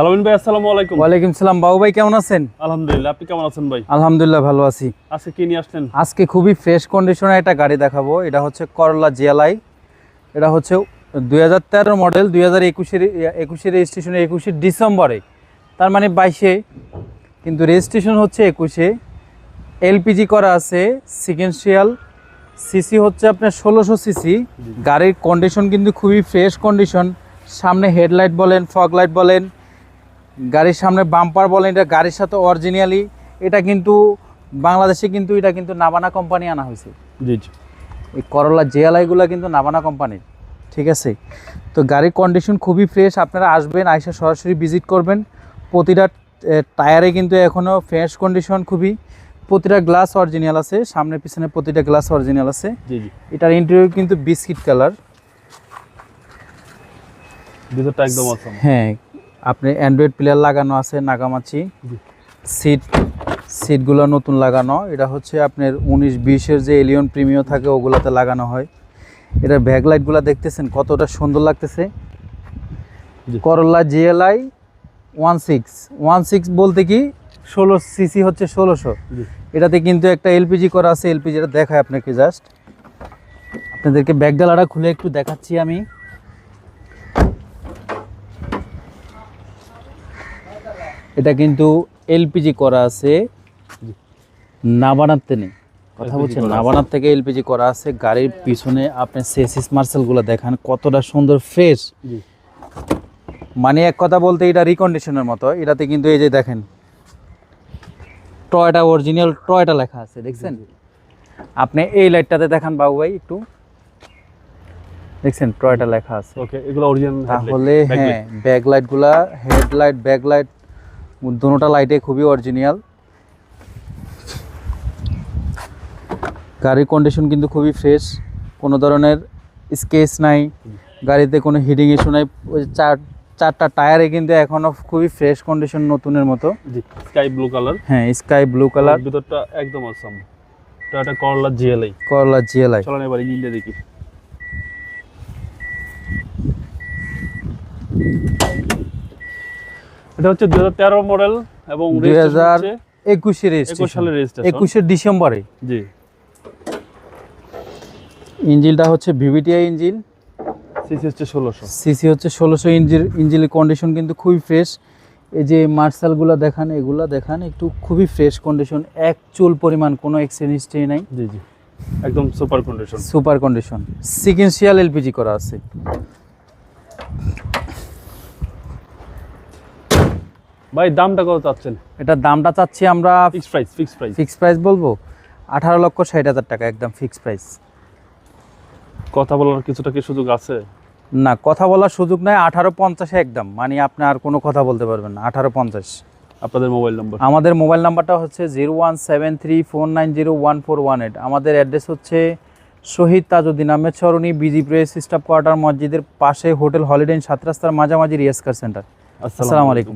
আলামিন ভাই আসসালামু আলাইকুম। ওয়ালাইকুম সালাম। বাবু ভাই কেমন আছেন? আলহামদুলিল্লাহ আপনি কেমন আছেন ভাই? আলহামদুলিল্লাহ ভালো আছি। আজকে কি নিয়ে আসলেন? আজকে খুবই ফ্রেশ কন্ডিশনে একটা গাড়ি দেখাবো। এটা হচ্ছে করলা জিয়ালাই এটা হচ্ছে দুই হাজার তেরো মডেল দুই হাজার একুশের রেজিস্ট্রেশন একুশে ডিসেম্বরে। তার মানে বাইশে। কিন্তু রেজিস্ট্রেশন হচ্ছে একুশে। এলপিজি করা আছে সিকেন্সিয়াল সিসি হচ্ছে আপনার ষোলোশো সিসি গাড়ির কন্ডিশন কিন্তু খুবই ফ্রেশ কন্ডিশন সামনে হেডলাইট বলেন ফগ লাইট বলেন গাড়ির সামনে বাম্পার বলেন এটা গাড়ির সাথে অরিজিনালি এটা কিন্তু বাংলাদেশে কিন্তু এটা কিন্তু নাবানা কোম্পানি আনা হয়েছে। জি জি। এই করলা জিয়ালাইগুলো কিন্তু নাবানা কোম্পানির ঠিক আছে? তো গাড়ির কন্ডিশন খুবই ফ্রেশ আপনারা আসবেন আইসা সরাসরি ভিজিট করবেন। প্রতিটা টায়ারে কিন্তু এখনও ফ্রেশ কন্ডিশন খুবই। প্রতিটা গ্লাস অরিজিনাল আছে সামনে পিছনে প্রতিটা গ্লাস অরিজিনাল আছে। জি জি। এটার ইন্টেরিয়র কিন্তু বিস্কিট কালার ভিতরটা একদম হ্যাঁ আপনি অ্যান্ড্রয়েড প্লেয়ার লাগানো আছে নাগামাছি সিট সিটগুলো নতুন লাগানো। এটা হচ্ছে আপনার উনিশ বিশের যে এলিয়ন প্রিমিয়াম থাকে ওগুলাতে লাগানো হয়। এটার ব্যাকলাইটগুলো দেখতেছেন কতটা সুন্দর লাগতেছে। জি। Corolla GLI one six one six বলতে কি ষোলো সিসি হচ্ছে ষোলোশো। এটাতে কিন্তু একটা এলপিজি করা আছে এলপিজিটা দেখায় আপনাকে জাস্ট আপনাদেরকে ব্যাগডালাটা খুলে একটু দেখাচ্ছি আমি। এটা কিন্তু এলপিজি করা আছে। নাবানাতে নেই কথা বলছেন। নাবানার থেকে এলপিজি করা আছে। গাড়ির পিছনে আপনি সেসিস মার্সেলগুলো দেখান কতটা সুন্দর ফ্রেশ। মানে এক কথা বলতে এটা রিকন্ডিশনের মতো এটাতে কিন্তু এই যে দেখেন টয়টা অরিজিনাল টয়টা লেখা আছে দেখছেন? আপনি এই লাইটটাতে দেখান বাবু ভাই একটু। দেখছেন টয়টা লেখা আছে। ওকে এগুলো অরিজিনাল তাহলে হ্যাঁ ব্যাক লাইটগুলা হেডলাইট ব্যাক দুটোটা লাইটে খুবই অরিজিনাল গাড়ির কন্ডিশন কিন্তু খুবই ফ্রেশ কোনো ধরনের স্কেচ নাই। গাড়িতে কোনো হিডিং ইস্যু নাই। চার চারটা টায়ারে কিন্তু এখনও খুবই ফ্রেশ কন্ডিশন নতুনের মতো। স্কাই ব্লু কালার হ্যাঁ স্কাই ব্লু কালার ভিতরটা একদম অসম এটা করলা জিএলআই করলা জিএলআই চলেন এবার ইঞ্জিনটা দেখি। এটা হচ্ছে দুই হাজার তেরো মডেল এবং দুই registration হাজার হচ্ছে একুশের সালের রেজিস্ট্রেশন একুশের ডিসেম্বরে? জি। ইঞ্জিনটা হচ্ছে ভিভিটিআই ইঞ্জিন সিসি হচ্ছে ষোলোশো। সিসি হচ্ছে ষোলোশো ইঞ্জিন ইঞ্জিনের কন্ডিশন কিন্তু খুবই ফ্রেশ এই যে মার্শালগুলো দেখান এগুলা দেখান একটু খুবই ফ্রেশ কন্ডিশন এক চুল পরিমাণ কোনো এক্সচেঞ্জ হিস্ট্রি নাই। জি জি। একদম super condition super condition sequential LPG করা আছে। ভাই দামটা কত চাচ্ছেন? এটার দামটা চাচ্ছি আমরা fix price fix price fix price বলব? আঠারো লক্ষ ষাট হাজার টাকা একদম ফিক্স প্রাইস কথা বলার কিছুটা কি সুযোগ আছে? না কথা বলার সুযোগ নাই আঠারো পঞ্চাশে একদম। মানে আপনি আর কোনো কথা বলতে পারবেন না আঠারো পঞ্চাশ। আপনাদের মোবাইল নম্বর? আমাদের মোবাইল নাম্বারটা হচ্ছে zero one seven three four nine zero one four one eight. আমাদের অ্যাড্রেস হচ্ছে শহীদ তাজউদ্দিন আহমেদ সরণি বিজি প্রেস স্টাফ কোয়ার্টার মসজিদের পাশে হোটেল হলিডে ইন সাত রাস্তার মাঝামাঝি রিয়াসকার সেন্টার। আসসালামু আলাইকুম।